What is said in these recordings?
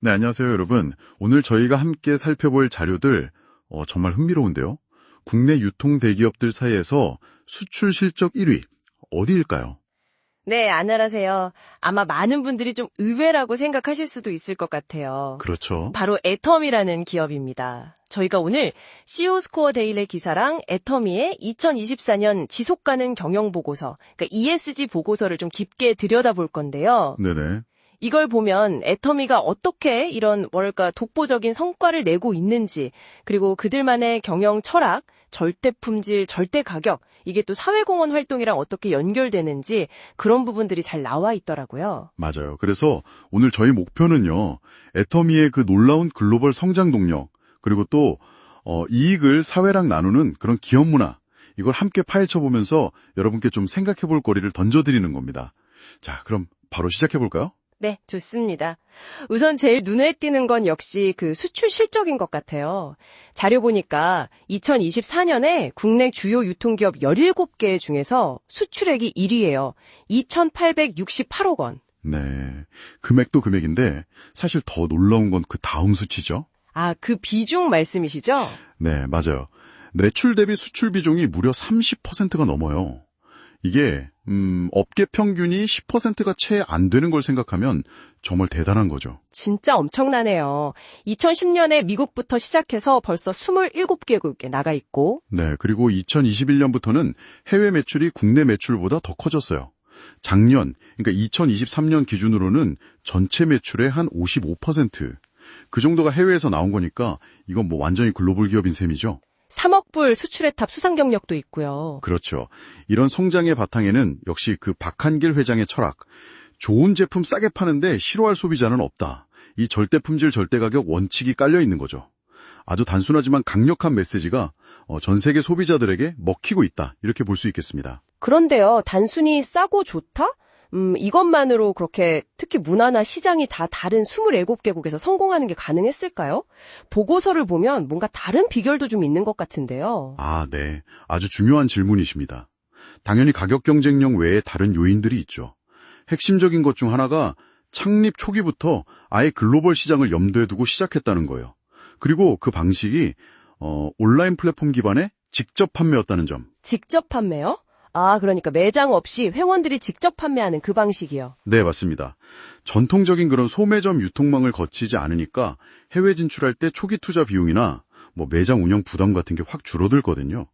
네, 안녕하세요, 여러분. 오늘 저희가 함께 살펴볼 자료들, 어, 정말 흥미로운데요. 국내 유통 대기업들 사이에서 수출 실적 1위, 어디일까요? 네, 안녕하세요. 아마 많은 분들이 좀 의외라고 생각하실 수도 있을 것 같아요. 그렇죠. 바로 애터미라는 기업입니다. 저희가 오늘 CEO 스코어 데일의 기사랑 애터미의 2024년 지속 가능 경영 보고서, 그러니까 ESG 보고서를 좀 깊게 들여다볼 건데요. 네네. 이걸 보면 애터미가 어떻게 이런 뭐랄까 독보적인 성과를 내고 있는지, 그리고 그들만의 경영 철학, 절대 품질, 절대 가격, 이게 또 사회공헌 활동이랑 어떻게 연결되는지 그런 부분들이 잘 나와 있더라고요. 맞아요. 그래서 오늘 저희 목표는요, 애터미의 그 놀라운 글로벌 성장 동력, 그리고 또, 어, 이익을 사회랑 나누는 그런 기업 문화, 이걸 함께 파헤쳐 보면서 여러분께 좀 생각해 볼 거리를 던져드리는 겁니다. 자, 그럼 바로 시작해 볼까요? 네, 좋습니다. 우선 제일 눈에 띄는 건 역시 그 수출 실적인 것 같아요. 자료 보니까 2024년에 국내 주요 유통기업 17개 중에서 수출액이 1위예요. 2,868억 원. 네. 금액도 금액인데, 사실 더 놀라운 건 그 다음 수치죠. 아, 그 비중 말씀이시죠? 네, 맞아요. 매출 대비 수출 비중이 무려 30%가 넘어요. 이게 음, 업계 평균이 10%가 채 안 되는 걸 생각하면 정말 대단한 거죠. 진짜 엄청나네요. 2010년에 미국부터 시작해서 벌써 27개국에 나가 있고 네, 그리고 2021년부터는 해외 매출이 국내 매출보다 더 커졌어요. 작년, 그러니까 2023년 기준으로는 전체 매출의 한 55%. 그 정도가 해외에서 나온 거니까 이건 뭐 완전히 글로벌 기업인 셈이죠. 3억 불 수출의 탑 수상 경력도 있고요. 그렇죠. 이런 성장의 바탕에는 역시 그 박한길 회장의 철학. 좋은 제품 싸게 파는데 싫어할 소비자는 없다. 이 절대 품질 절대 가격 원칙이 깔려 있는 거죠. 아주 단순하지만 강력한 메시지가 어, 전 세계 소비자들에게 먹히고 있다. 이렇게 볼 수 있겠습니다. 그런데요, 단순히 싸고 좋다? 음, 이것만으로 그렇게 특히 문화나 시장이 다 다른 27개국에서 성공하는 게 가능했을까요? 보고서를 보면 뭔가 다른 비결도 좀 있는 것 같은데요. 아, 네. 아주 중요한 질문이십니다. 당연히 가격 경쟁력 외에 다른 요인들이 있죠. 핵심적인 것 중 하나가 창립 초기부터 아예 글로벌 시장을 염두에 두고 시작했다는 거예요. 그리고 그 방식이 어, 온라인 플랫폼 기반의 직접 판매였다는 점. 직접 판매요? 아, 그러니까 매장 없이 회원들이 직접 판매하는 그 방식이요. 네, 맞습니다. 전통적인 그런 소매점 유통망을 거치지 않으니까 해외 진출할 때 초기 투자 비용이나 뭐 매장 운영 부담 같은 게 확 줄어들거든요.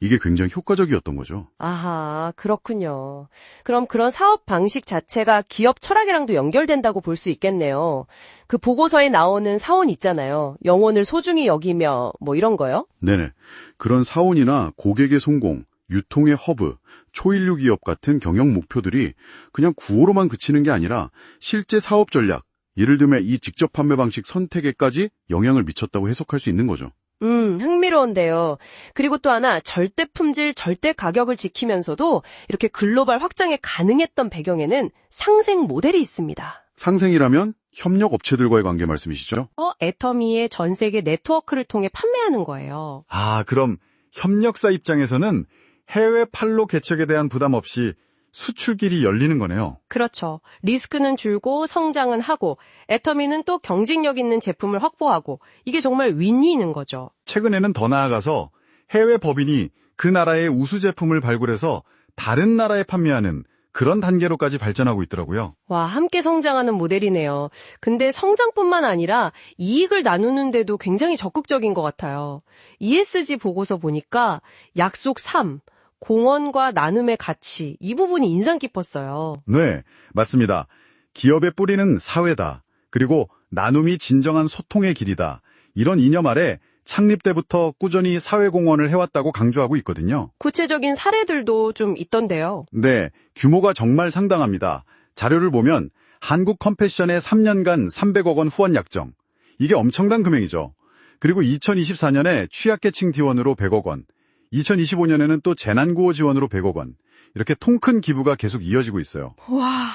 이게 굉장히 효과적이었던 거죠. 아하, 그렇군요. 그럼 그런 사업 방식 자체가 기업 철학이랑도 연결된다고 볼 수 있겠네요. 그 보고서에 나오는 사원 있잖아요. 영혼을 소중히 여기며 뭐 이런 거요? 네네. 그런 사원이나 고객의 성공, 유통의 허브, 초인류 기업 같은 경영 목표들이 그냥 구호로만 그치는 게 아니라 실제 사업 전략, 예를 들면 이 직접 판매 방식 선택에까지 영향을 미쳤다고 해석할 수 있는 거죠. 음, 흥미로운데요. 그리고 또 하나, 절대 품질, 절대 가격을 지키면서도 이렇게 글로벌 확장에 가능했던 배경에는 상생 모델이 있습니다. 상생이라면 협력 업체들과의 관계 말씀이시죠? 어, 애터미의 전 세계 네트워크를 통해 판매하는 거예요. 아, 그럼 협력사 입장에서는 해외 판로 개척에 대한 부담 없이 수출길이 열리는 거네요. 그렇죠. 리스크는 줄고 성장은 하고 애터미는 또 경쟁력 있는 제품을 확보하고 이게 정말 윈윈인 거죠. 최근에는 더 나아가서 해외 법인이 그 나라의 우수 제품을 발굴해서 다른 나라에 판매하는 그런 단계로까지 발전하고 있더라고요. 와, 함께 성장하는 모델이네요. 근데 성장뿐만 아니라 이익을 나누는데도 굉장히 적극적인 것 같아요. ESG 보고서 보니까 약속 3, 공헌과 나눔의 가치, 이 부분이 인상 깊었어요. 네, 맞습니다. 기업의 뿌리는 사회다. 그리고 나눔이 진정한 소통의 길이다. 이런 이념 아래 창립 때부터 꾸준히 사회공헌을 해왔다고 강조하고 있거든요. 구체적인 사례들도 좀 있던데요. 네, 규모가 정말 상당합니다. 자료를 보면 한국 컴패션의 3년간 300억 원 후원 약정. 이게 엄청난 금액이죠. 그리고 2024년에 취약계층 지원으로 100억 원, 2025년에는 또 재난구호 지원으로 100억 원. 이렇게 통 큰 기부가 계속 이어지고 있어요. 와,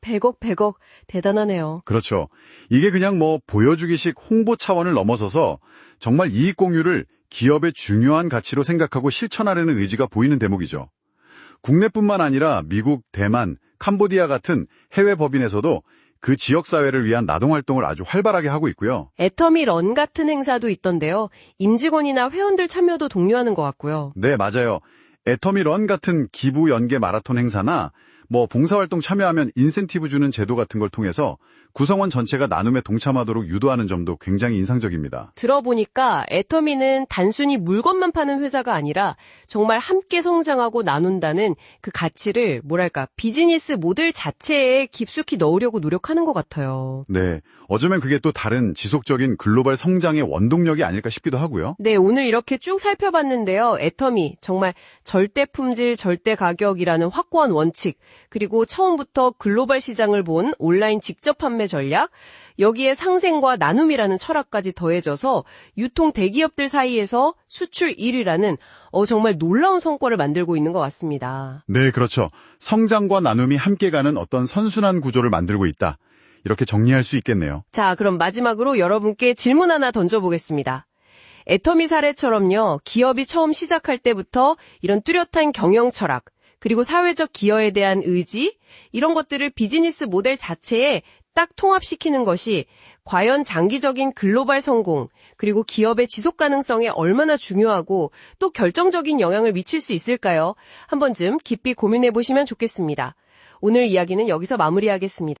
100억, 100억. 대단하네요. 그렇죠. 이게 그냥 뭐 보여주기식 홍보 차원을 넘어서서 정말 이익 공유를 기업의 중요한 가치로 생각하고 실천하려는 의지가 보이는 대목이죠. 국내뿐만 아니라 미국, 대만, 캄보디아 같은 해외 법인에서도 그 지역 사회를 위한 나동 활동을 아주 활발하게 하고 있고요. 애터미 런 같은 행사도 있던데요. 임직원이나 회원들 참여도 독려하는 것 같고요. 네, 맞아요. 애터미 런 같은 기부 연계 마라톤 행사나 뭐 봉사활동 참여하면 인센티브 주는 제도 같은 걸 통해서 구성원 전체가 나눔에 동참하도록 유도하는 점도 굉장히 인상적입니다. 들어보니까 애터미는 단순히 물건만 파는 회사가 아니라 정말 함께 성장하고 나눈다는 그 가치를 뭐랄까 비즈니스 모델 자체에 깊숙이 넣으려고 노력하는 것 같아요. 네, 어쩌면 그게 또 다른 지속적인 글로벌 성장의 원동력이 아닐까 싶기도 하고요. 네, 오늘 이렇게 쭉 살펴봤는데요. 애터미, 정말 절대 품질, 절대 가격이라는 확고한 원칙, 그리고 처음부터 글로벌 시장을 본 온라인 직접 판매 전략, 여기에 상생과 나눔이라는 철학까지 더해져서 유통 대기업들 사이에서 수출 1위라는 어, 정말 놀라운 성과를 만들고 있는 것 같습니다. 네, 그렇죠. 성장과 나눔이 함께 가는 어떤 선순환 구조를 만들고 있다. 이렇게 정리할 수 있겠네요. 자, 그럼 마지막으로 여러분께 질문 하나 던져보겠습니다. 애터미 사례처럼요, 기업이 처음 시작할 때부터 이런 뚜렷한 경영 철학, 그리고 사회적 기여에 대한 의지, 이런 것들을 비즈니스 모델 자체에 딱 통합시키는 것이 과연 장기적인 글로벌 성공, 그리고 기업의 지속 가능성에 얼마나 중요하고 또 결정적인 영향을 미칠 수 있을까요? 한 번쯤 깊이 고민해 보시면 좋겠습니다. 오늘 이야기는 여기서 마무리하겠습니다.